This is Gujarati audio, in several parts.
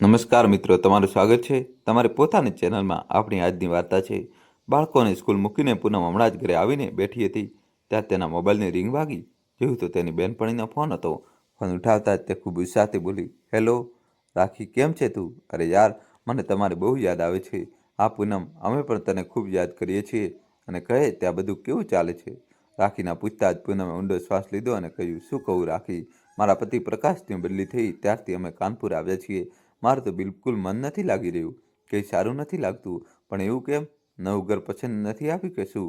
નમસ્કાર મિત્રો, તમારું સ્વાગત છે. તમારી પોતાની ચેનલમાં આપણી આજની વાર્તા છે. બાળકોને સ્કૂલ મૂકીને પૂનમ હમણાં જ ઘરે આવીને બેઠી હતી. ત્યાં તેના મોબાઈલની રિંગ વાગી. જોયું તો તેની બેનપણીનો ફોન હતો. ફોન ઉઠાવતા જ તે ખૂબ ઉત્સાહથી બોલી, હેલો, રાખી કેમ છે તું? અરે યાર, મને તમારી બહુ યાદ આવે છે. આ પૂનમ, અમે પણ તને ખૂબ યાદ કરીએ છીએ. અને કહે, ત્યાં બધું કેવું ચાલે છે? રાખીના પૂછતા જ પૂનમે ઊંડો શ્વાસ લીધો અને કહ્યું, શું કહું, રાખી? મારા પતિ પ્રકાશની બદલી થઈ. ત્યારથી અમે કાનપુર આવ્યા છીએ. મારું તો બિલકુલ મન નથી લાગી રહ્યું કંઈ સારું નથી લાગતું, પણ એવું કેમ? નવું ઘર પસંદ નથી આવ્યું કે શું?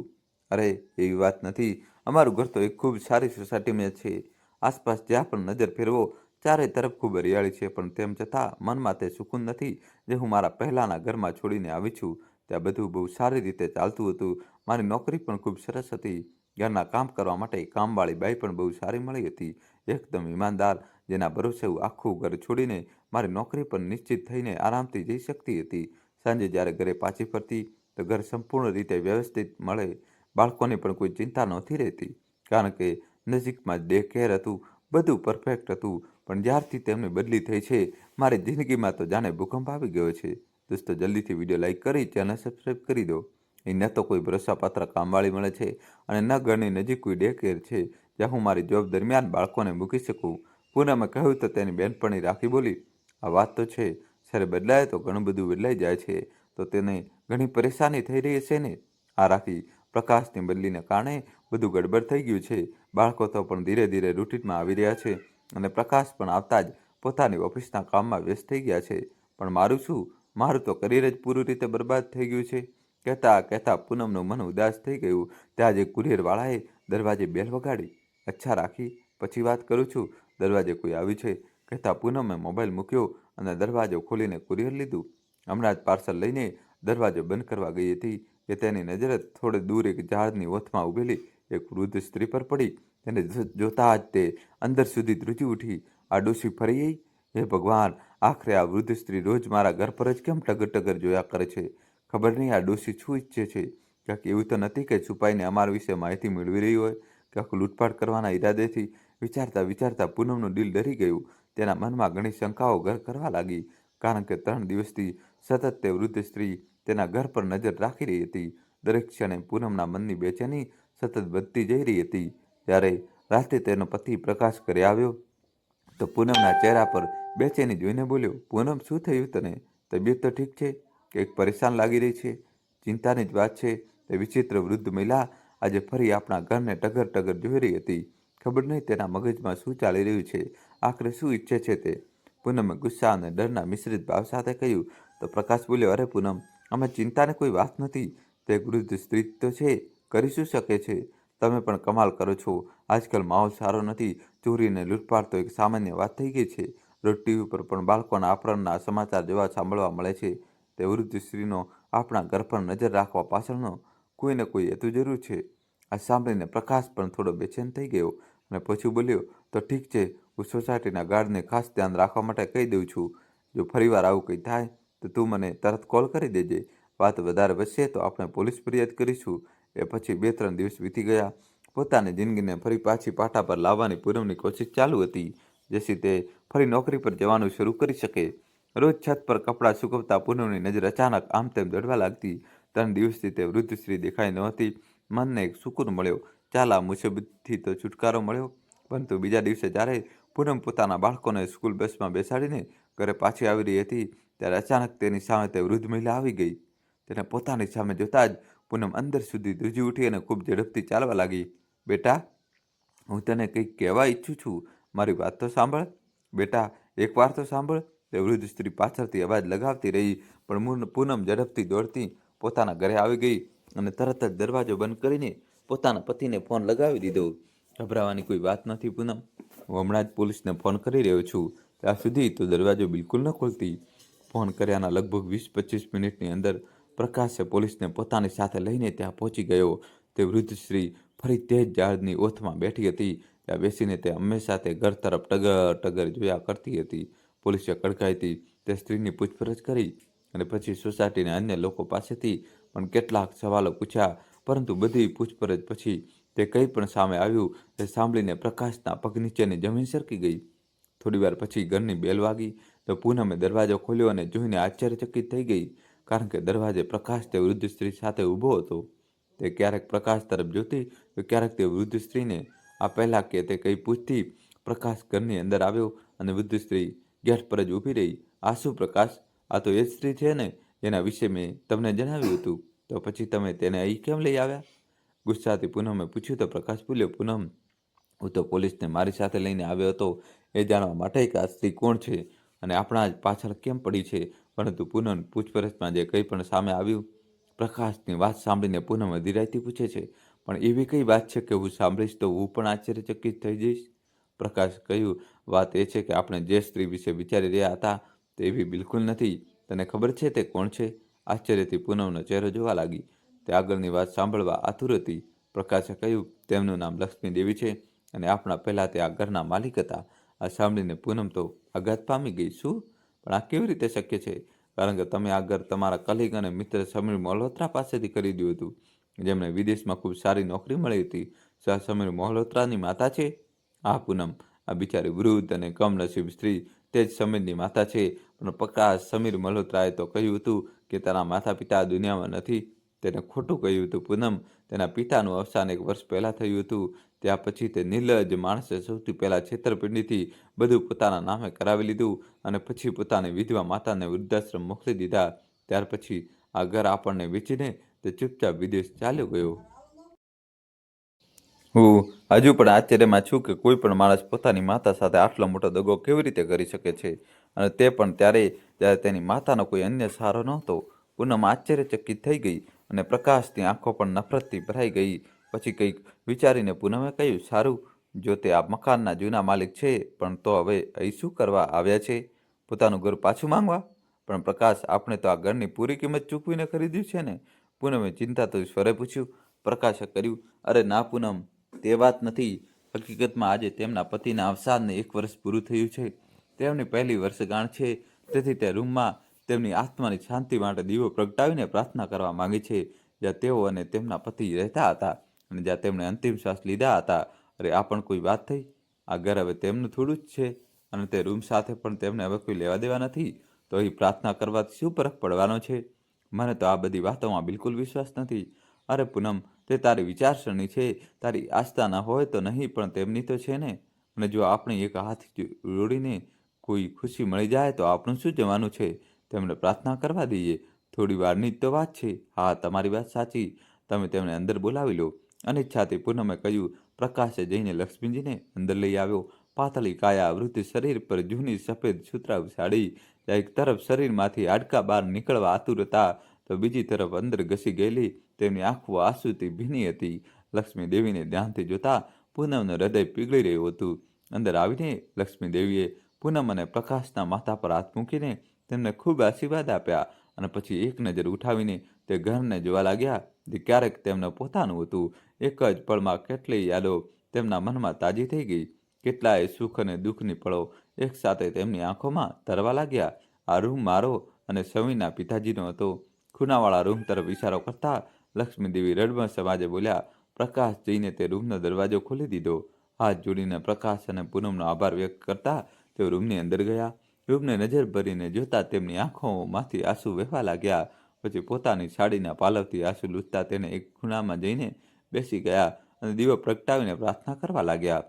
અરે, એવી વાત નથી. અમારું ઘર તો એક ખૂબ સારી સોસાયટીમાં છે. આસપાસ જ્યાં પણ નજર ફેરવો ચારે તરફ ખૂબ હરિયાળી છે, પણ તેમ છતાં મનમાં તે સુકૂન નથી જે હું મારા પહેલાંના ઘરમાં છોડીને આવી છું. ત્યાં બધું બહુ સારી રીતે ચાલતું હતું. મારી નોકરી પણ ખૂબ સરસ હતી. ઘરના કામ કરવા માટે કામવાળી બાઈ પણ બહુ સારી મળી હતી. એકદમ ઈમાનદાર, જેના ભરોસે હું આખું ઘર છોડીને મારી નોકરી પર નિશ્ચિત થઈને આરામથી જઈ શકતી હતી. સાંજે જ્યારે ઘરે પાછી ફરતી, તો ઘર સંપૂર્ણ રીતે વ્યવસ્થિત મળે, બાળકોની પણ કોઈ ચિંતા નહોતી રહેતી. કારણ કે નજીકમાં ડે કેર હતું, બધું પરફેક્ટ હતું, પણ જ્યારથી તેમની બદલી થઈ છે, મારી જિંદગીમાં તો જાણે ભૂકંપ આવી ગયો છે. દોસ્તો, જલ્દીથી વીડિયો લાઇક કરી, ચેનલ સબસ્ક્રાઈબ કરી દો. એ ન તો કોઈ ભરોસાપાત્ર કામવાળી મળે છે અને ન ઘરની નજીક કોઈ ડે કેર છે. જ્યાં હું મારી જોબ દરમિયાન બાળકોને મૂકી શકું. પૂનમે કહ્યું તો તેની બહેનપણી રાખી બોલી, આ વાત તો છે. જ્યારે બદલાય તો ઘણું બધું બદલાઈ જાય છે. તો તેને ઘણી પરેશાની થઈ રહી છે ને? આ રાખી પ્રકાશની બદલીને કારણે બધું ગડબડ થઈ ગયું છે. બાળકો તો પણ ધીરે ધીરે રૂટીનમાં આવી રહ્યા છે અને પ્રકાશ પણ આવતા જ પોતાની ઓફિસના કામમાં વ્યસ્ત થઈ ગયા છે. પણ મારું શું? મારું તો કરિયર જ પૂરી રીતે બરબાદ થઈ ગયું છે. કહેતા કહેતા પૂનમનું મન ઉદાસ થઈ ગયું. ત્યાં જે કુરિયરવાળાએ દરવાજે બેલ વગાડી, અચ્છા રાખી, પછી વાત કરું છું. દરવાજે કોઈ આવ્યું છે? કહેતા પૂનમે મોબાઈલ મૂક્યો અને દરવાજો ખોલીને કુરિયર લીધું. હમણાં જ પાર્સલ લઈને દરવાજો બંધ કરવા ગઈ હતી કે તેની નજર થોડે દૂર એક ઝાડની ઓથમાં ઊભેલી એક વૃદ્ધ સ્ત્રી પર પડી. તેને જોતા જ તે અંદર સુધી ધ્રુજી ઉઠી. આ ડોસી ફરી આવી હે ભગવાન, આખરે આ વૃદ્ધ સ્ત્રી રોજ મારા ઘર પર જ કેમ ટગર ટગર જોયા કરે છે? ખબર નહીં, આ ડોશી શું ઈચ્છે છે? ક્યાંક એવું તો નથી કે છુપાઈને અમારા વિશે માહિતી મેળવી રહી હોય? ક્યાંક લૂંટપાટ કરવાના ઈરાદેથી વિચારતા વિચારતા પૂનમનું દિલ ડરી ગયું. તેના મનમાં ઘણી શંકાઓ ઘર કરવા લાગી, કારણ કે ત્રણ દિવસથી સતત તે વૃદ્ધ સ્ત્રી તેના ઘર પર નજર રાખી રહી હતી. દરેક ક્ષણે પૂનમના મનની બેચેની સતત વધતી જઈ રહી હતી. ત્યારે રાતે તેનો પતિ પ્રકાશ કરી આવ્યો, તો પૂનમના ચહેરા પર બેચેની જોઈને બોલ્યો, પૂનમ, શું થયું તને? તબિયત તો ઠીક છે? કે પરેશાન લાગી રહી છે, ચિંતાની જ વાત છે. તે વિચિત્ર વૃદ્ધ મહિલા આજે ફરી આપણા ઘરને ટગર ટગર જોઈ રહી હતી. ખબર નહીં તેના મગજમાં શું ચાલી રહ્યું છે. આખરે શું ઈચ્છે છે તે? પૂનમે ગુસ્સા અને ડરના મિશ્રિત ભાવ સાથે કહ્યું, તો પ્રકાશ બોલ્યો, અરે પૂનમ, અમે ચિંતાને કોઈ વાત નથી. તે વૃદ્ધ સ્ત્રી તો છે, કરી શું શકે છે? તમે પણ કમાલ કરો છો. આજકાલ માહોલ સારો નથી. ચોરીને લૂંટપાટ તો એક સામાન્ય વાત થઈ ગઈ છે. રોજ ટીવી પર પણ બાળકોના અપહરણના સમાચાર જોવા સાંભળવા મળે છે. તે વૃદ્ધ સ્ત્રીનો આપણા ઘર પર નજર રાખવા પાછળનો કોઈને કોઈ હેતુ જરૂર છે. આ સાંભળીને પ્રકાશ પણ થોડો બેચેન થઈ ગયો અને પછી બોલ્યો, તો ઠીક છે, હું સોસાયટીના ગાર્ડને ખાસ ધ્યાન રાખવા માટે કહી દઉં છું. જો ફરીવાર આવું કંઈ થાય, તો તું મને તરત કોલ કરી દેજે. વાત વધારે વધશે તો આપણે પોલીસ ફરિયાદ કરીશું. એ પછી બે ત્રણ દિવસ વીતી ગયા. પોતાની જિંદગીને ફરી પાછી પાટા પર લાવવાની પૂનમની કોશિશ ચાલુ હતી, જેથી તે ફરી નોકરી પર જવાનું શરૂ કરી શકે. રોજ છત પર કપડાં સૂકવતા પૂનમની નજર અચાનક આમ તેમ દોડવા લાગતી. ત્રણ દિવસથી તે વૃદ્ધ સ્ત્રી દેખાઈ નહોતી મનને એક સુકૂન મળ્યો. ચાલા મુસીબતથી તો છુટકારો મળ્યો. પરંતુ બીજા દિવસે જ્યારે પૂનમ પોતાના બાળકોને સ્કૂલ બસમાં બેસાડીને ઘરે પાછી આવી રહી હતી, ત્યારે અચાનક તેની સામે તે વૃદ્ધ મહિલા આવી ગઈ. તેને પોતાની સામે જોતા જ પૂનમ અંદર સુધી ધ્રુજી ઉઠી અને ખૂબ ઝડપથી ચાલવા લાગી. બેટા, હું તને કંઈક કહેવા ઈચ્છું છું. મારી વાત તો સાંભળ. બેટા એકવાર તો સાંભળ. તે વૃદ્ધ સ્ત્રી પાછળથી અવાજ લગાવતી રહી, પણ પૂનમ ઝડપથી દોડતી પોતાના ઘરે આવી ગઈ અને તરત જ દરવાજો બંધ કરીને પોતાના પતિને ફોન લગાવી દીધો. ગભરાવાની કોઈ વાત નથી, પૂનમ. હું હમણાં જ પોલીસને ફોન કરી રહ્યો છું. ત્યાં સુધી તો દરવાજો બિલકુલ ન ખોલતી. ફોન કર્યાના લગભગ વીસ પચીસ મિનિટની અંદર પ્રકાશે પોલીસને પોતાની સાથે લઈને ત્યાં પહોંચી ગયો. તે વૃદ્ધ સ્ત્રી ફરી તે જ ઝાડની ઓથમાં બેઠી હતી. ત્યાં બેસીને તે હંમેશા તે ઘર તરફ ટગર ટગર જોયા કરતી હતી. પોલીસે કડકાઈ હતી તે સ્ત્રીની પૂછપરછ કરી અને પછી સોસાયટીના અન્ય લોકો પાસેથી પણ કેટલાક સવાલો પૂછ્યા. પરંતુ બધી પૂછપરછ પછી તે કંઈ પણ સામે આવ્યું તે સાંભળીને પ્રકાશના પગ નીચેની જમીન સરકી ગઈ. થોડીવાર પછી ઘરની બેલ વાગી તો પૂનમે દરવાજો ખોલ્યો અને જોઈને આશ્ચર્યચકિત થઈ ગઈ, કારણ કે દરવાજે પ્રકાશ તે વૃદ્ધ સ્ત્રી સાથે ઊભો હતો. તે ક્યારેક પ્રકાશ તરફ જોતી તો ક્યારેક તે વૃદ્ધ સ્ત્રીને. આ પહેલાં કે તે કંઈ પૂછતી પ્રકાશ ઘરની અંદર આવ્યો અને વૃદ્ધ સ્ત્રી ગેટ પર જ ઊભી રહી. આસુ પ્રકાશ, આ તો એ સ્ત્રી છે ને જેના વિશે મેં તમને જણાવ્યું હતું. તો પછી તમે તેને અહીં કેમ લઈ આવ્યા? ગુસ્સાથી પૂનમે પૂછ્યું, તો પ્રકાશ બોલ્યો, પૂનમ, હું તો પોલીસને મારી સાથે લઈને આવ્યો હતો. એ જાણવા માટે કે આ સ્ત્રી કોણ છે અને આપણા જ પાછળ કેમ પડી છે? પરંતુ પૂનમ પૂછપરછમાં જે કંઈ પણ સામે આવ્યું, પ્રકાશની વાત સાંભળીને પૂનમ અધિરાયથી પૂછે છે, પણ એવી કઈ વાત છે કે હું સાંભળીશ તો હું પણ આશ્ચર્યચકિત થઈ જઈશ? પ્રકાશ કહ્યું વાત એ છે કે આપણે જે સ્ત્રી વિશે વિચારી રહ્યા હતા તે એવી બિલકુલ નથી. તને ખબર છે તે કોણ છે? આશ્ચર્યથી પૂનમનો ચહેરો જોવા લાગી. તે આગળની વાત સાંભળવા આતુર હતી. પ્રકાશે કહ્યું, તેમનું નામ લક્ષ્મી દેવી છે અને આપણા પહેલાં તે આ ઘરના માલિક હતા. આ સાંભળીને પૂનમ તો આઘાત પામી ગઈ. શું? પણ આ કેવી રીતે શક્ય છે? કારણ કે તમે આ ઘર તમારા કલીગ અને મિત્ર સમીર મલ્હોત્રા પાસેથી ખરીદ્યું હતું. જેમણે વિદેશમાં ખૂબ સારી નોકરી મળી હતી. આ સમીર મલ્હોત્રાની માતા છે? આ પૂનમ. આ બિચારી વૃદ્ધ અને કમનસીબ સ્ત્રી તે જ સમીરની માતા છે. પણ પ્રકાશ સમીર મલ્હોત્રાએ તો કહ્યું હતું કે તેના માતા પિતા દુનિયામાં નથી. તેને ખોટું કહ્યું હતું. પૂનમ તેના પિતાનું અવસાન એક વર્ષ પહેલાં થયું હતું. ત્યાં પછી તે નિર્લજ્જ માણસે સૌથી પહેલાં છેતરપિંડીથી બધું પોતાના નામે કરાવી લીધું અને પછી પોતાની વિધવા માતાને વૃદ્ધાશ્રમ મોકલી દીધા. ત્યાર પછી આ ઘર આપણને વેચીને તે ચૂપચાપ વિદેશ ચાલ્યો ગયો. હું હજુ પણ આશ્ચર્યમાં છું કે કોઈ પણ માણસ પોતાની માતા સાથે આટલો મોટો દગો કેવી રીતે કરી શકે છે? અને તે પણ ત્યારે જ્યારે તેની માતાનો કોઈ અન્ય સારો નહોતો, પૂનમ આશ્ચર્યચકિત થઈ ગઈ અને પ્રકાશની આંખો પણ નફરતથી ભરાઈ ગઈ. પછી કંઈક વિચારીને પૂનમે કહ્યું, સારું, જો તે આ મકાનના જૂના માલિક છે, પણ તો હવે અહીં શું કરવા આવ્યા છે? પોતાનું ઘર પાછું માંગવા? પણ પ્રકાશ, આપણે તો આ ઘરની પૂરી કિંમત ચૂકવીને ખરીદ્યું છે ને? પૂનમે તો સ્વરે પૂછ્યું. પ્રકાશે કર્યું, અરે ના પૂનમ તે વાત નથી હકીકતમાં આજે તેમના પતિના અવસાનને એક વર્ષ પૂરું થયું છે. તેમની પહેલી વર્ષગાંઠ છે. તેથી તે રૂમમાં તેમની આત્માની શાંતિ માટે દીવો પ્રગટાવીને પ્રાર્થના કરવા માંગે છે. જ્યાં તેઓ અને તેમના પતિ રહેતા હતા અને જ્યાં તેમણે અંતિમ શ્વાસ લીધા હતા. અરે, આ પણ કોઈ વાત થઈ? આ ઘર હવે તેમનું થોડું જ છે અને તે રૂમ સાથે પણ તેમને હવે કોઈ લેવા દેવા નથી. તો અહીં પ્રાર્થના કરવાથી શું ફરક પડવાનો છે? મને તો આ બધી વાતોમાં બિલકુલ વિશ્વાસ નથી. અરે, પૂનમ તે તારી વિચારસરણી છે, તારી આસ્થાના હોય તો નહીં, પણ તેમની તો છે ને. અને જો આપણે એક હાથ જોડીને કોઈ ખુશી મળી જાય, તો આપણું શું જવાનું છે? તેમણે પ્રાર્થના કરવા દઈએ. થોડી વારની જ તો વાત છે. હા, તમારી વાત સાચી. તમે તેમને અંદર બોલાવી લો. અનિચ્છાથી પૂનમે કહ્યું, પ્રકાશે જઈને લક્ષ્મીજીને અંદર લઈ આવ્યો. પાતળી કાયા વૃદ્ધ શરીર પર જૂની સફેદ સુતરાઉ સાડી. એક તરફ શરીરમાંથી હાડકા બહાર નીકળવા આતુર હતા તો બીજી તરફ અંદર ઘસી ગયેલી તેમની આંખો આંસુથી ભીની હતી. લક્ષ્મી દેવીને ધ્યાનથી જોતા પૂનમનું હૃદય પીગળી રહ્યું હતું. અંદર આવીને લક્ષ્મી દેવીએ પૂનમ અને પ્રકાશના માથા પર હાથ મૂકીને તેમને ખૂબ આશીર્વાદ આપ્યા અને પછી એક નજર ઉઠાવીને તે ઘરને જોવા લાગ્યા જે ક્યારેક તેમનું પોતાનું હતું. એક જ પળમાં કેટલી યાદો તેમના મનમાં તાજી થઈ ગઈ. કેટલાય સુખ અને દુઃખની પળો એકસાથે તેમની આંખોમાં તરવા લાગ્યા. આ રૂમ મારો અને સવિના પિતાજીનો હતો. ખૂનાવાળા રૂમ તરફ ઇશારો કરતા લક્ષ્મીદેવી રડમાં સમાજે બોલ્યા, પ્રકાશ જઈને તે રૂમનો દરવાજો ખોલી દીધો. હાથ જોડીને પ્રકાશ અને પૂનમનો આભાર વ્યક્ત કરતા તેઓ રૂમની અંદર ગયા. રૂમને નજર ભરીને જોતા તેમની આંખોમાંથી આંસુ વહેવા લાગ્યા. પછી પોતાની સાડીના પાલવથી આંસુ લૂછતા તેને એક ખૂણામાં જઈને બેસી ગયા અને દીવો પ્રગટાવીને પ્રાર્થના કરવા લાગ્યા.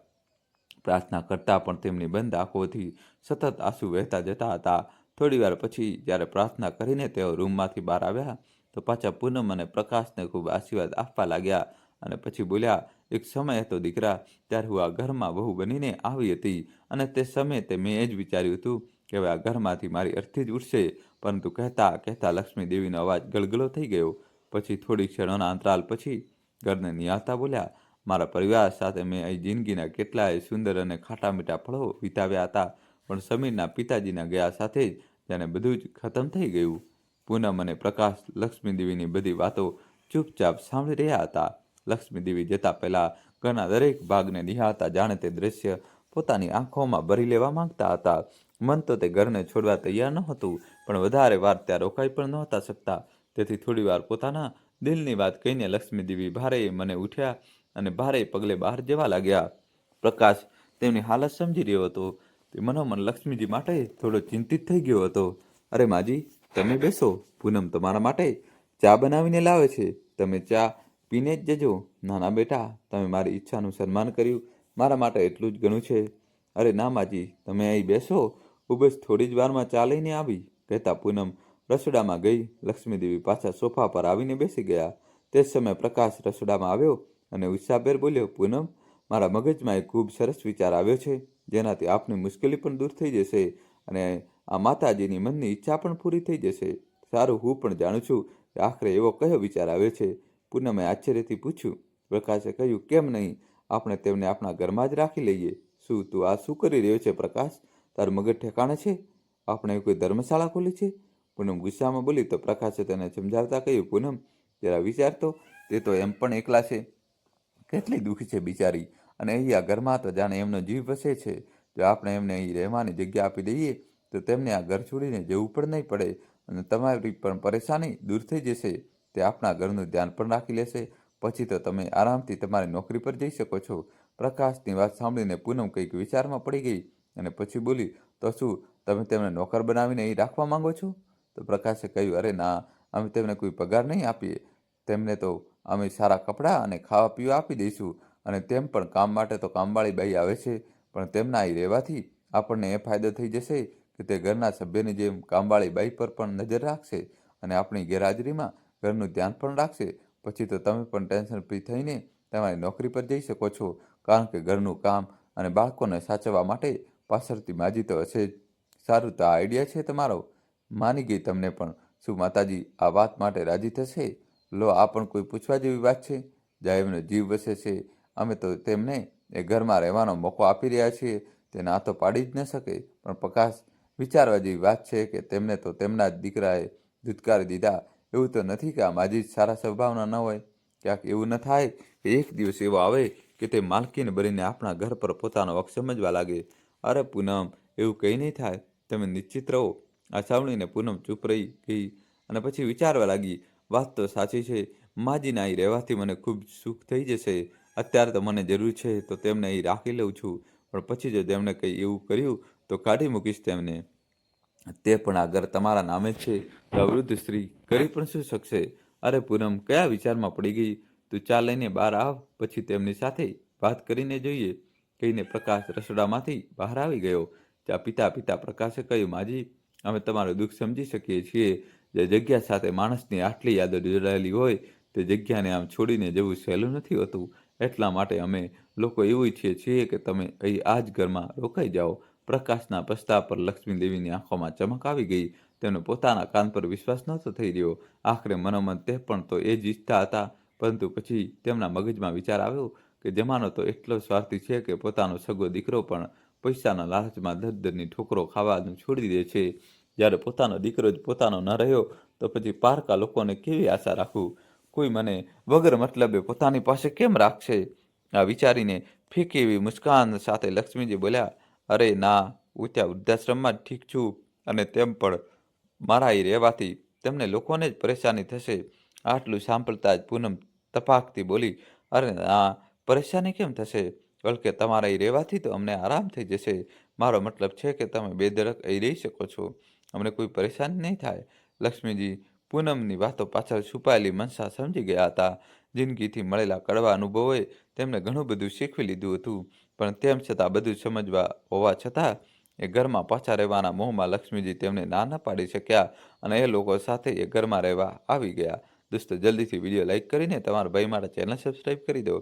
પ્રાર્થના કરતાં પણ તેમની બંધ આંખોથી સતત આંસુ વહેતા જતા હતા. થોડીવાર પછી જ્યારે પ્રાર્થના કરીને તેઓ રૂમમાંથી બહાર આવ્યા તો પાછા પૂનમ અને પ્રકાશને ખૂબ આશીર્વાદ આપવા લાગ્યા અને પછી બોલ્યા, એક સમય હતો દીકરા, ત્યારે હું આ ઘરમાં બહુ બનીને આવી હતી અને તે સમયે તે મેં એ જ વિચાર્યું હતું કે હવે આ ઘરમાંથી મારી અર્થી જ ઉઠશે પરંતુ કહેતા કહેતા લક્ષ્મી દેવીનો અવાજ ગળગળો થઈ ગયો. પછી થોડી ક્ષણોના અંતરાલ પછી ઘરને નિહાળતા બોલ્યા, મારા પરિવાર સાથે મેં અહીં જિંદગીના કેટલાય સુંદર અને ખાટા મીઠા ફળો વિતાવ્યા હતા, પણ સમીરના પિતાજીના ગયા સાથે જ તેને બધું જ ખતમ થઈ ગયું. પૂનમ અને પ્રકાશ લક્ષ્મીદેવીની બધી વાતો ચૂપચાપ સાંભળી રહ્યા હતા. લક્ષ્મીદેવી જતા પહેલાં ઘરના દરેક ભાગને નિહાળતા જાણે તે દ્રશ્ય પોતાની આંખોમાં ભરી લેવા માંગતા હતા. મન તો તે ઘરને છોડવા તૈયાર નહોતું, પણ વધારે વાર ત્યાં રોકાઈ પણ નહોતા શકતા. તેથી થોડીવાર પોતાના દિલની વાત કહીને લક્ષ્મીદેવી ભારે મને ઉઠ્યા અને ભારે પગલે બહાર જવા લાગ્યા. પ્રકાશ તેમની હાલત સમજી રહ્યો હતો. તે મનોમન લક્ષ્મીજી માટે થોડો ચિંતિત થઈ ગયો હતો. અરે માજી તમે બેસો, પૂનમ તમારા માટે ચા બનાવીને લાવે છે. તમે ચા પીને જ જજો. નાના બેટા, તમે મારી ઈચ્છાનું સન્માન કર્યું. મારા માટે એટલું જ ઘણું છે. અરે ના માજી, તમે અહીં બેસો. હું બસ થોડી જ વારમાં ચા લઈને આવી. કહેતા પૂનમ રસોડામાં ગઈ. લક્ષ્મીદેવી પાછા સોફા પર આવીને બેસી ગયા. તે સમયે પ્રકાશ રસોડામાં આવ્યો અને ઉત્સાહભેર બોલ્યો, પૂનમ, મારા મગજમાં એક ખૂબ સરસ વિચાર આવ્યો છે. જેનાથી આપની મુશ્કેલી પણ દૂર થઈ જશે અને આ માતાજીની મનની ઈચ્છા પણ પૂરી થઈ જશે. સારું, હું પણ જાણું છું કે આખરે એવો કયો વિચાર આવ્યો છે? પૂનમે આશ્ચર્યથી પૂછ્યું, પ્રકાશે કહ્યું, કેમ નહીં? આપણે તેમને આપણા ઘરમાં જ રાખી લઈએ. શું તું આ શું કરી રહ્યો છે, પ્રકાશ? તારું મગજ ઠેકાણે છે? આપણે કોઈ ધર્મશાળા ખોલી છે? પૂનમ ગુસ્સામાં બોલી, તો પ્રકાશે તેને સમજાવતા કહ્યું, પૂનમ, જરા વિચારતો તે તો એમ પણ એકલા છે. કેટલી દુઃખી છે બિચારી. અને અહીં આ ઘરમાં તો જાણે એમનો જીવ વસે છે. જો આપણે એમને અહીં રહેવાની જગ્યા આપી દઈએ તો તેમને આ ઘર છોડીને જવું પણ નહીં પડે અને તમારી પણ પરેશાની દૂર થઈ જશે. તે આપણા ઘરનું ધ્યાન પણ રાખી લેશે. પછી તો તમે આરામથી તમારી નોકરી પર જઈ શકો છો. પ્રકાશની વાત સાંભળીને પૂનમ કંઈક વિચારમાં પડી ગઈ અને પછી બોલી, તો શું, તમે તેમને નોકર બનાવીને અહીં રાખવા માંગો છો? તો પ્રકાશે કહ્યું, અરે ના, અમે તેમને કોઈ પગાર નહીં આપીએ. તેમને તો અમે સારા કપડાં અને ખાવા પીવા આપી દઈશું અને તેમ પણ કામ માટે તો કામવાળી બાઈ આવે છે. પણ તેમના અહીં રહેવાથી આપણને એ ફાયદો થઈ જશે કે તે ઘરના સભ્યની જેમ કામવાળી બાઈ પર પણ નજર રાખશે અને આપણી ગેરહાજરીમાં ઘરનું ધ્યાન પણ રાખશે. પછી તો તમે પણ ટેન્શન ફ્રી થઈને તમારી નોકરી પર જઈ શકો છો, કારણ કે ઘરનું કામ અને બાળકોને સાચવવા માટે પાછળથી માજી તો હશે જ. સારું, તો આ આઈડિયા છે તમારો? માની ગઈ તમને પણ. શું માતાજી આ વાત માટે રાજી થશે? લો, આ પણ કોઈ પૂછવા જેવી વાત છે? જ્યાં એમનો જીવ વસે છે, અમે તો તેમને એ ઘરમાં રહેવાનો મોકો આપી રહ્યા છીએ. તે ના તો પાડી જ ન શકે, પણ પ્રકાશ વિચારવા જેવી વાત છે કે તેમને તો તેમના જ દીકરાએ ધુતકારી દીધા. એવું તો નથી કે આ માજી જ સારા સ્વભાવના ન હોય. ક્યાંક એવું ન થાય કે એક દિવસ એવો આવે કે તે માલકીને બનીને આપણા ઘર પર પોતાનો હક સમજવા લાગે. અરે પૂનમ, એવું કંઈ નહીં થાય. તમે નિશ્ચિત રહો. આ સાંભળીને પૂનમ ચૂપ રહી ગઈ અને પછી વિચારવા લાગી, વાત તો સાચી છે. માજીના અહીં રહેવાથી મને ખૂબ સુખ થઈ જશે. અત્યારે તો મને જરૂર છે તો તેમને અહીં રાખી લઉં છું. પણ પછી જો તેમણે કંઈ એવું કર્યું તો કાઢી મૂકીશ તેમને. તે પણ આગળ તમારા નામે છે. તો અવૃદ્ધ વૃદ્ધ સ્ત્રી કરી પણ શું શકશે? અરે પૂનમ, કયા વિચારમાં પડી ગઈ? તું ચા લઈને બહાર આવ, પછી તેમની સાથે વાત કરીને જોઈએ. કહીને પ્રકાશ રસોડામાંથી બહાર આવી ગયો. ત્યાં પિતા પિતા પ્રકાશે કહ્યું, માજી, અમે તમારું દુઃખ સમજી શકીએ છીએ. જે જગ્યા સાથે માણસની આટલી યાદો જોડાયેલી હોય, તે જગ્યાને આમ છોડીને જવું સહેલું નથી હોતું. એટલા માટે અમે લોકો એવું ઈચ્છીએ છીએ કે તમે અહીં આ જ ઘરમાં રોકાઈ જાઓ. પ્રકાશના પ્રસ્તાવ પર લક્ષ્મી દેવીની આંખોમાં ચમક આવી ગઈ. તેમને પોતાના કાન પર વિશ્વાસ નહોતો થઈ રહ્યો. આખરે મનોમન તે પણ તો એ જ ઈચ્છતા હતા. પરંતુ પછી તેમના મગજમાં વિચાર આવ્યો કે જમાનો તો એટલો સ્વાર્થી છે કે પોતાનો સગો દીકરો પણ પૈસાના લાલચમાં દર દરની ઠોકરો ખાવાનું છોડી દે છે. જ્યારે પોતાનો દીકરો જ પોતાનો ન રહ્યો, તો પછી પારકા લોકોને કેવી આશા રાખવું કોઈ મને વગર મતલબે પોતાની પાસે કેમ રાખશે? આ વિચારીને ફીકી એવી મુસ્કાન સાથે લક્ષ્મીજી બોલ્યા અરે ના, હું ત્યાં વૃદ્ધાશ્રમમાં ઠીક છું અને તેમ પણ મારા અહીં રહેવાથી તેમને લોકોને જ પરેશાની થશે. આટલું સાંભળતા જ પૂનમ તપાકથી બોલી, અરે ના, પરેશાની કેમ થશે? બલકે તમારા અહીં રહેવાથી તો અમને આરામ થઈ જશે. મારો મતલબ છે કે તમે બેધડક અહીં રહી શકો છો. અમને કોઈ પરેશાની નહીં થાય. લક્ષ્મીજી, પૂનમની વાતો પાછળ છુપાયેલી મનસા સમજી ગયા હતા. જિંદગીથી મળેલા કડવા અનુભવોએ તેમને ઘણું બધું શીખવી લીધું હતું. પણ તેમ છતાં બધું સમજવા હોવા છતાં એ ઘરમાં પાછા રહેવાના મોહમાં લક્ષ્મીજી તેમને ના ન પાડી શક્યા અને એ લોકો સાથે એ ઘરમાં રહેવા આવી ગયા. દોસ્તો, જલ્દીથી વીડિયો લાઇક કરીને તમારા ભાઈ માટે ચેનલ સબસ્ક્રાઈબ કરી દો.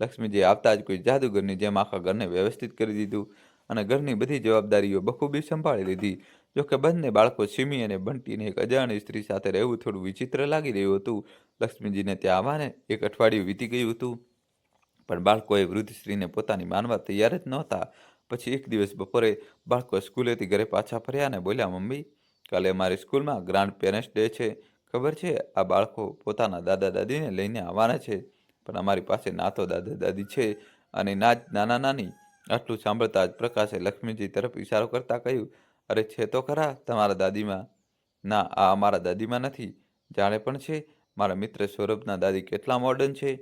લક્ષ્મીજી આવતા જ કોઈ જાદુગરની જેમ આખા ઘરને વ્યવસ્થિત કરી દીધું અને ઘરની બધી જવાબદારીઓ બખૂબી સંભાળી લીધી. જોકે બંને બાળકો સિમી અને બંટીને એક અજાણી સ્ત્રી સાથે રહેવું થોડું વિચિત્ર લાગી રહ્યું હતું. લક્ષ્મીજીને ત્યાં આવવાને એક અઠવાડિયું વીતી ગયું હતું. પણ બાળકોએ વૃદ્ધ સ્ત્રીને પોતાની માનવા તૈયાર જ નહોતા. પછી એક દિવસ બપોરે બાળકો સ્કૂલેથી ઘરે પાછા ફર્યા અને બોલ્યા, મમ્મી, કાલે અમારી સ્કૂલમાં ગ્રાન્ડ પેરેન્ટ્સ ડે છે. ખબર છે? આ બાળકો પોતાના દાદા દાદીને લઈને આવવાના છે. પણ અમારી પાસે ના તો દાદા દાદી છે અને ના જ નાના નાની. આટલું સાંભળતા જ પ્રકાશે લક્ષ્મીજી તરફ ઇશારો કરતા કહ્યું, અરે, છે તો ખરા તમારા દાદીમાં? ના, આ અમારા દાદીમાં નથી. જાણે પણ છે. મારા મિત્ર સૌરભના દાદી કેટલા મોડર્ન છે.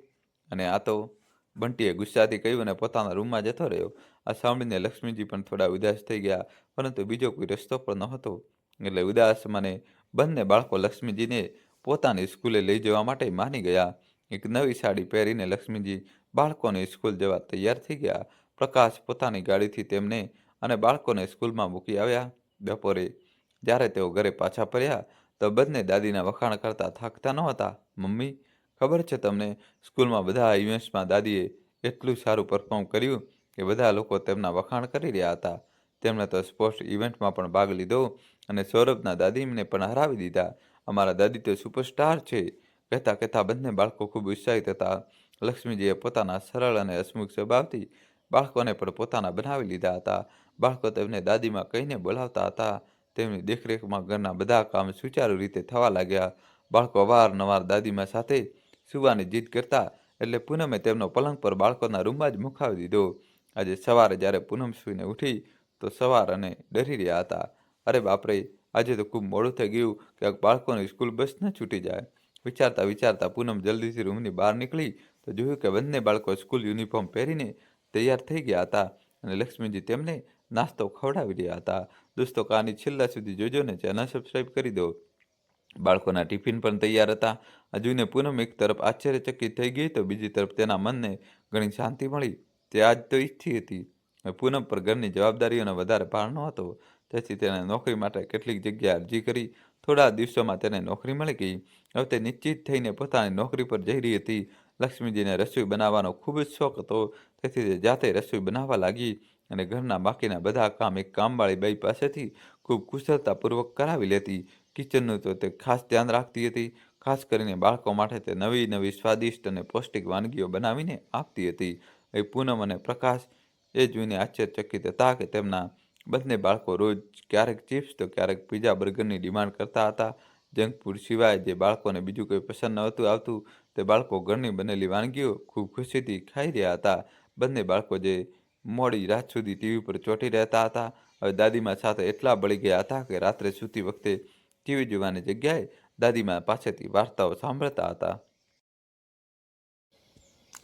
અને આ તો બંટીએ ગુસ્સાથી કહ્યું અને પોતાના રૂમમાં જતો રહ્યો. આ સાંભળીને લક્ષ્મીજી પણ થોડા ઉદાસ થઈ ગયા, પરંતુ બીજો કોઈ રસ્તો પણ નહોતો. એટલે ઉદાસ મને બંને બાળકો લક્ષ્મીજીને પોતાની સ્કૂલે લઈ જવા માટે માની ગયા. એક નવી સાડી પહેરીને લક્ષ્મીજી બાળકોને સ્કૂલ જવા તૈયાર થઈ ગયા. પ્રકાશ પોતાની ગાડીથી તેમને અને બાળકોને સ્કૂલમાં મૂકી આવ્યા બપોરે. જ્યારે તેઓ ઘરે પાછા ફર્યા, તો બંને દાદીના વખાણ કરતા થાકતા નહોતા. મમ્મી ખબર છે તમને? સ્કૂલમાં બધા ઇવેન્ટ્સમાં દાદીએ એટલું સારું પરફોર્મ કર્યું કે બધા લોકો તેમના વખાણ કરી રહ્યા હતા. તેમણે તો સ્પોર્ટ્સ ઇવેન્ટમાં પણ ભાગ લીધો અને સૌરભના દાદીને પણ હરાવી દીધા. અમારા દાદી તો સુપરસ્ટાર છે. કહેતા કહેતા બંને બાળકો ખૂબ ઉત્સાહિત હતા. લક્ષ્મીજીએ પોતાના સરળ અને હસમુખ સ્વભાવથી બાળકોને પણ પોતાના બનાવી લીધા હતા. બાળકો તેમને દાદીમાં કહીને બોલાવતા હતા. તેમની દેખરેખમાં ઘરના બધા કામ સુચારુ રીતે થવા લાગ્યા. બાળકો અવારનવાર દાદીમાં સાથે સુવાની જીદ કરતા એટલે પૂનમે તેમનો પલંગ પર બાળકોના રૂમમાં જ મુકાવી દીધો. આજે સવારે જ્યારે પૂનમ સૂઈને ઉઠી તો સવાર અને ડરી રહ્યા હતા. અરે બાપરે, આજે તો ખૂબ મોડું થઈ ગયું કે બાળકોની સ્કૂલ બસ ન છૂટી જાય. વિચારતા વિચારતા પૂનમ જલ્દીથી રૂમની બહાર નીકળી તો જોયું કે બંને બાળકો સ્કૂલ યુનિફોર્મ પહેરીને તૈયાર થઈ ગયા હતા અને લક્ષ્મીજી તેમને નાસ્તો ખવડાવી રહ્યા હતા. દોસ્તો કહાની છેલ્લા સુધી જોજો ને ચેનલ સબસ્ક્રાઈબ કરી દો. બાળકોના ટિફિન પણ તૈયાર હતા. આ પૂનમ એક તરફ આશ્ચર્યચકિત થઈ ગઈ તો બીજી તરફ તેના મનને ઘણી શાંતિ મળી. તે આજ તો ઈચ્છી હતી. પૂનમ પર ઘરની જવાબદારીઓનો વધારે ભાર ન હતો. તેથી તેણે નોકરી માટે કેટલીક જગ્યાએ અરજી કરી. થોડા દિવસોમાં તેને નોકરી મળી ગઈ. હવે તે નિશ્ચિત થઈને પોતાની નોકરી પર જઈ રહી હતી. લક્ષ્મીજીને રસોઈ બનાવવાનો ખૂબ જ શોખ હતો. તેથી તે જાતે રસોઈ બનાવવા લાગી અને ઘરના બાકીના બધા કામ એક કામવાળી બાઈ પાસેથી ખૂબ કુશળતાપૂર્વક કરાવી લેતી. કિચનનું તો તે ખાસ ધ્યાન રાખતી હતી. ખાસ કરીને બાળકો માટે તે નવી નવી સ્વાદિષ્ટ અને પૌષ્ટિક વાનગીઓ બનાવીને આપતી હતી. એ પૂનમ અને પ્રકાશ એ જોઈને આશ્ચર્યચકિત હતા કે તેમના બંને બાળકો રોજ ક્યારેક ચિપ્સ તો ક્યારેક પીઝા બર્ગરની ડિમાન્ડ કરતા હતા. જંક ફૂડ સિવાય જે બાળકોને બીજું કંઈ પસંદ નહોતું આવતું, તે બાળકો ઘરની બનેલી વાનગીઓ ખૂબ ખુશીથી ખાઈ રહ્યા હતા. બંને બાળકો જે મોડી રાત સુધી ટીવી પર ચોંટી રહેતા હતા. હવે દાદીમા સાથે એટલા બળી ગયા હતા કે રાત્રે સૂતી વખતે ટીવી જોવાની જગ્યાએ દાદીમા પાસેથી વાર્તાઓ સાંભળતા હતા.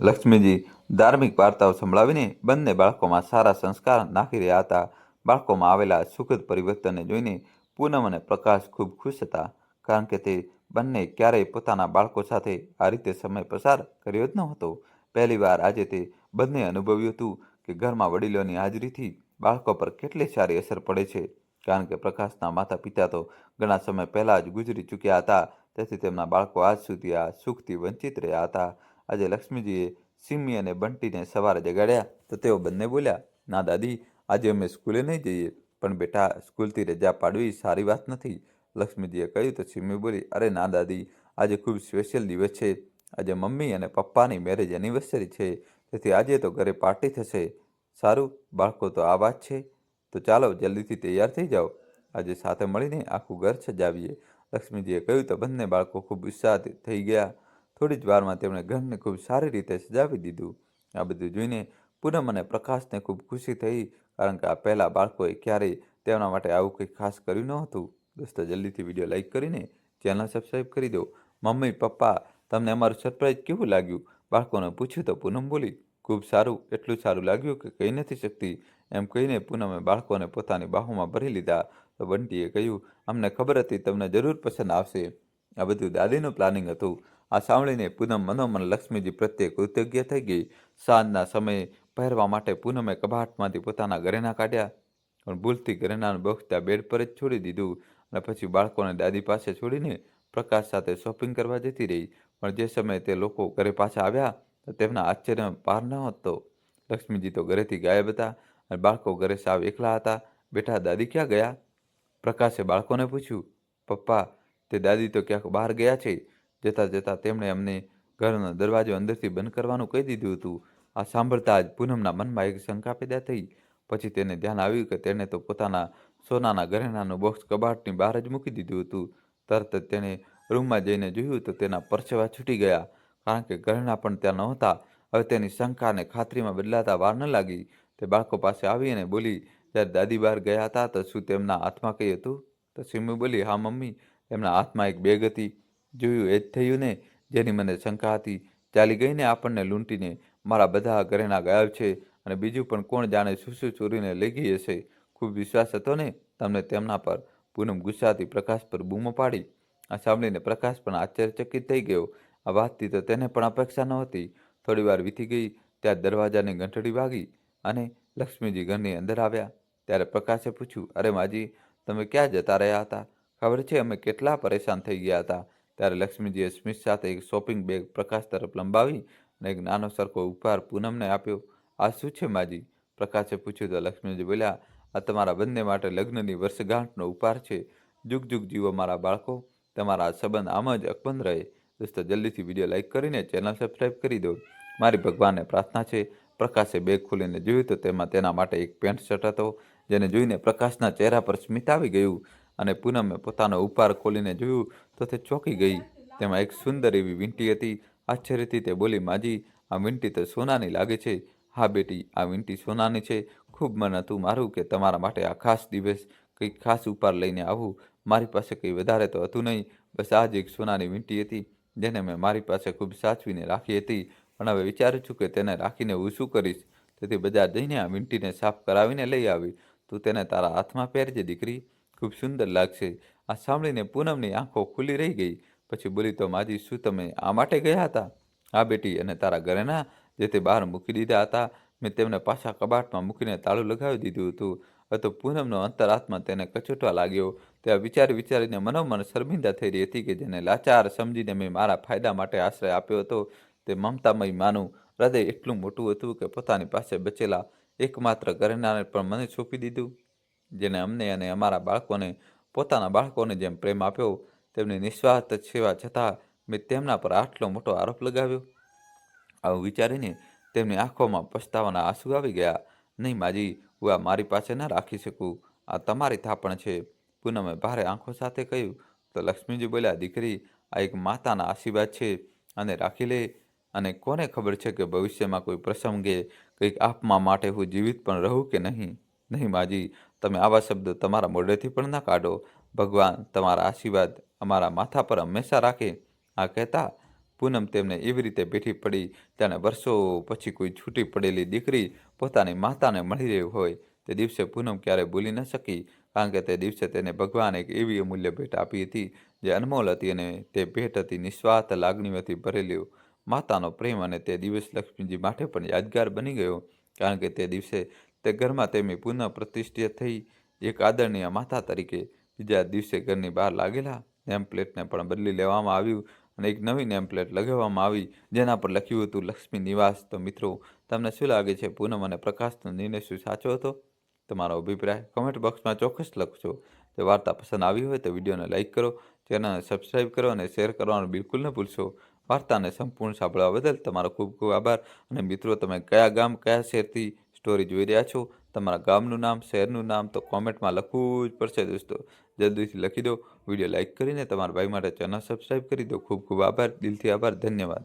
લક્ષ્મીજી ધાર્મિક વાર્તાઓ સંભળાવીને બંને બાળકોમાં સારા સંસ્કાર નાખી રહ્યા હતા. બાળકોમાં આવેલા સુખદ પરિવર્તનને જોઈને પૂનમ અને પ્રકાશ ખૂબ ખુશ હતા, કારણ કે તે બંને ક્યારેય પોતાના બાળકો સાથે આ રીતે સમય પસાર કર્યો જ નહોતો. પહેલીવાર આજે તે બંને અનુભવ્યું હતું કે ઘરમાં વડીલોની હાજરીથી બાળકો પર કેટલી સારી અસર પડે છે, કારણ કે પ્રકાશના માતા પિતા તો ઘણા સમય પહેલાં જ ગુજરી ચૂક્યા હતા. તેથી તેમના બાળકો આજ સુધી આ સુખથી વંચિત રહ્યા હતા. આજે લક્ષ્મીજીએ સિમ્મી અને બંટીને સવારે જગાડ્યા. તો તેઓ બંને બોલ્યા, ના દાદી, આજે અમે સ્કૂલે નહીં જઈએ. પણ બેટા, સ્કૂલથી રજા પાડવી સારી વાત નથી. લક્ષ્મીજીએ કહ્યું તો સિમ્મી બોલી, અરે ના દાદી, આજે ખૂબ સ્પેશિયલ દિવસ છે. આજે મમ્મી અને પપ્પાની મેરેજ એનિવર્સરી છે. તેથી આજે તો ઘરે પાર્ટી થશે. સારું, બાળકો, તો આ વાત છે. તો ચાલો જલ્દીથી તૈયાર થઈ જાઓ. આજે સાથે મળીને આખું ઘર સજાવીએ. લક્ષ્મીજીએ કહ્યું તો બંને બાળકો ખૂબ ઉત્સાહિત થઈ ગયા. થોડી જ વારમાં તેમણે ઘરને ખૂબ સારી રીતે સજાવી દીધું. આ બધું જોઈને પૂનમ અને પ્રકાશને ખૂબ ખુશી થઈ, કારણ કે આ પહેલાં બાળકોએ ક્યારેય તેમના માટે આવું કંઈ ખાસ કર્યું ન હતું દોસ્તો, જલ્દીથી વીડિયો લાઇક કરીને ચેનલ સબસ્ક્રાઈબ કરી દો. મમ્મી, પપ્પા, તમને અમારું સરપ્રાઈઝ કેવું લાગ્યું? બાળકોને પૂછ્યું તો પૂનમ બોલી, ખૂબ સારું, એટલું સારું લાગ્યું કે કહી નથી શકતી. એમ કહીને પૂનમે બાળકોને પોતાની બાહુમાં ભરી લીધા. તો બંટીએ કહ્યું, અમને ખબર હતી, તમને જરૂર પસંદ આવશે. આ બધું દાદીનું પ્લાનિંગ હતું. આ સાંભળીને પૂનમ મનોમન લક્ષ્મીજી પ્રત્યે કૃતજ્ઞ થઈ ગઈ. સાંજના સમયે પહેરવા માટે પૂનમે કબાટમાંથી પોતાના ઘરેણા કાઢ્યા. પણ ભૂલથી ઘરેણાનું બોક્સ ત્યાં બેડ પર જ છોડી દીધું અને પછી બાળકોને દાદી પાસે છોડીને પ્રકાશ સાથે શોપિંગ કરવા જતી રહી. પણ જે સમયે તે લોકો ઘરે પાછા આવ્યા, તો તેમના આશ્ચર્યમાં પાર ન હતો. લક્ષ્મીજી તો ઘરેથી ગાયબ હતા અને બાળકો ઘરે સાવ એકલા હતા. બેટા, દાદી ક્યાં ગયા? પ્રકાશે બાળકોને પૂછ્યું, પપ્પા, તે દાદી તો ક્યાંક બહાર ગયા છે. જતાં જતાં તેમણે અમને ઘરનો દરવાજો અંદરથી બંધ કરવાનું કહી દીધું હતું. આ સાંભળતા જ પૂનમના મનમાં એક શંકા પેદા થઈ. પછી તેને ધ્યાન આવ્યું કે તેણે તો પોતાના સોનાના ઘરેણાનું બોક્સ કબાટની બહાર જ મૂકી દીધું હતું. તરત તેણે રૂમમાં જઈને જોયું તો તેના પરસેવા છૂટી ગયા. કારણ કે ઘરેણા પણ ત્યાં નહોતા. હવે તેની શંકા અને ખાતરીમાં બદલાતા વાર ન લાગી. તે બાળકો પાસે આવી અને બોલી જ્યારે દાદી બહાર ગયા હતા તો શું તેમના હાથમાં કંઈ હતું? તો સિમ્મી બોલી, હા, મમ્મી તેમના હાથમાં એક બેગ હતી. જોયું, એ જ થયું ને? જેની મને શંકા હતી. ચાલી ગઈને આપણને લૂંટીને મારા બધા ઘરેના ગાયબ છે અને બીજું પણ કોણ જાણે શું શું ચોરીને લઈ ગઈ હશે? ખૂબ વિશ્વાસ હતો ને તમને તેમના પર પૂનમ ગુસ્સાથી પ્રકાશ પર બૂમો પાડી. આ સાંભળીને પ્રકાશ પણ આશ્ચર્યચકિત થઈ ગયો. આ વાતથી તો તેને પણ અપેક્ષા નહોતી. થોડી વાર વીતી ગઈ, ત્યાં દરવાજાની ઘંટડી વાગી અને લક્ષ્મીજી ઘરની અંદર આવ્યા. ત્યારે પ્રકાશે પૂછ્યું, અરે માજી, તમે ક્યાં જતા રહ્યા હતા? ખબર છે, અમે કેટલા પરેશાન થઈ ગયા હતા. ત્યારે લક્ષ્મીજીએ સ્મિત સાથે એક શોપિંગ બેગ પ્રકાશ તરફ લંબાવી અને એક નાનો સરખો ઉપહાર પૂનમને આપ્યો. આ શું છે માજી? પ્રકાશે પૂછ્યું તો લક્ષ્મીજી બોલ્યા, આ તમારા બંને માટે લગ્નની વર્ષગાંઠનો ઉપહાર છે. જુગ જુગ જીવો મારા બાળકો. તમારા સંબંધ આમ જ અકબંધ રહે. દોસ્તો, જલ્દીથી વીડિયો લાઇક કરીને ચેનલ સબસ્ક્રાઈબ કરી દો. મારી ભગવાનને પ્રાર્થના છે, પ્રકાશે બેગ ખોલીને જોયું તો તેમાં તેના માટે એક પેન્ટ શર્ટ હતો. જેને જોઈને પ્રકાશના ચહેરા પર સ્મિત આવી ગયું અને પૂનમે પોતાનો ઉપાર ખોલીને જોયું તો તે ચોંકી ગઈ. તેમાં એક સુંદર એવી વીંટી હતી. આશ્ચર્યથી તે બોલી, માજી, આ વીંટી તો સોનાની લાગે છે. હા બેટી, આ વીંટી સોનાની છે. ખૂબ મન હતું મારું કે તમારા માટે આ ખાસ દિવસ કંઈક ખાસ ઉપાર લઈને આવું. મારી પાસે કંઈ વધારે તો હતું નહીં. બસ આ જ એક સોનાની વીંટી હતી, જેને મેં મારી પાસે ખૂબ સાચવીને રાખી હતી. પણ હવે વિચારું છું કે તેને રાખીને હું શું કરીશ? તેથી બજાર જઈને આ વીંટીને સાફ કરાવીને લઈ આવી. તું તેને તારા હાથમાં પહેરજે, દીકરી. ખૂબ સુંદર લાગશે. આ સાંભળીને પૂનમની આંખો ખુલ્લી રહી ગઈ. પછી બોલી, તો માજી, શું તમે આ માટે ગયા હતા? હા, બેટી, અને તારા ઘરેના જે તે બહાર મૂકી દીધા હતા, મેં તેમને પાછા કબાટમાં મૂકીને તાળું લગાવી દીધું હતું. તો પૂનમનો અંતરાત્મા તેને કચોટવા લાગ્યો. તે વિચારી વિચારીને મનોમન શર્મિંદા થઈ રહી હતી કે જેને લાચાર સમજીને મેં મારા ફાયદા માટે આશ્રય આપ્યો હતો. તે મમતામય માનું. હૃદય એટલું મોટું હતું કે પોતાની પાસે બચેલા એકમાત્ર ઘરેણાને પણ મને સોંપી દીધું, જેને અમને અને અમારા બાળકોને, પોતાના બાળકોને જેમ પ્રેમ આપ્યો, તેમની નિસ્વાર્થ સેવા છતાં મેં તેમના પર આટલો મોટો આરોપ લગાવ્યો. આવું વિચારીને તેમની આંખોમાં પછતાવાના આંસુ આવી ગયા. નહીં માજી, હું આ મારી પાસે ન રાખી શકું. આ તમારી થાપણ છે. પૂનમે ભારે આંખો સાથે કહ્યું. તો લક્ષ્મીજી બોલ્યા, દીકરી, આ એક માતાના આશીર્વાદ છે. અને રાખી લે. અને કોને ખબર છે કે ભવિષ્યમાં કોઈ પ્રસંગે કંઈક આપમાં માટે હું જીવિત પણ રહું કે નહીં? નહીં માજી, તમે આવા શબ્દો તમારા મોઢેથી પણ ના કાઢો. ભગવાન, તમારા આશીર્વાદ અમારા માથા પર હંમેશા રાખે. આ કહેતા પૂનમ તેમને એવી રીતે બેઠી પડી જાણે વર્ષો પછી કોઈ છૂટી પડેલી દીકરી પોતાની માતાને મળી રહી હોય. તે દિવસે પૂનમ ક્યારે ભૂલી ન શકી, કારણ કે તે દિવસે તેને ભગવાન એક એવી અમૂલ્ય ભેટ આપી હતી, જે અનમોલ હતી અને તે ભેટ હતી નિસ્વાર્થ લાગણીઓથી ભરેલી માતાનો પ્રેમ અને તે દિવસ લક્ષ્મીજી માટે પણ યાદગાર બની ગયો, કારણ કે તે દિવસે તે ઘરમાં તેમની પુનઃ પ્રતિષ્ઠિત થઈ એક આદરણીય માતા તરીકે બીજા દિવસે ઘરની બહાર લાગેલા નેમ પ્લેટને પણ બદલી લેવામાં આવ્યું અને એક નવી નેમ પ્લેટ લગાવવામાં આવી, જેના પર લખ્યું હતું, લક્ષ્મી નિવાસ. તો મિત્રો, તમને શું લાગે છે? પૂનમ અને પ્રકાશનો નિર્ણય શું સાચો હતો? તમારો અભિપ્રાય કમેન્ટ બોક્સમાં ચોક્કસ લખજો. જો વાર્તા પસંદ આવી હોય તો વિડીયોને લાઇક કરો, ચેનલને સબસ્ક્રાઈબ કરો અને શેર કરવાનું બિલકુલ ન ભૂલશો. વાર્તાને સંપૂર્ણ સાંભળવા બદલ તમારો ખૂબ ખૂબ આભાર. અને મિત્રો, તમે કયા ગામ, કયા શહેરથી સ્ટોરી જોઈ રહ્યા છો? તમારા ગામનું નામ, શહેરનું નામ તો કોમેન્ટમાં લખવું જ પડશે દોસ્તો. જલ્દીથી લખી દો. વીડિયો લાઇક કરીને તમારા ભાઈ માટે ચેનલ સબસ્ક્રાઈબ કરી દો. ખૂબ ખૂબ આભાર. દિલથી આભાર. ધન્યવાદ.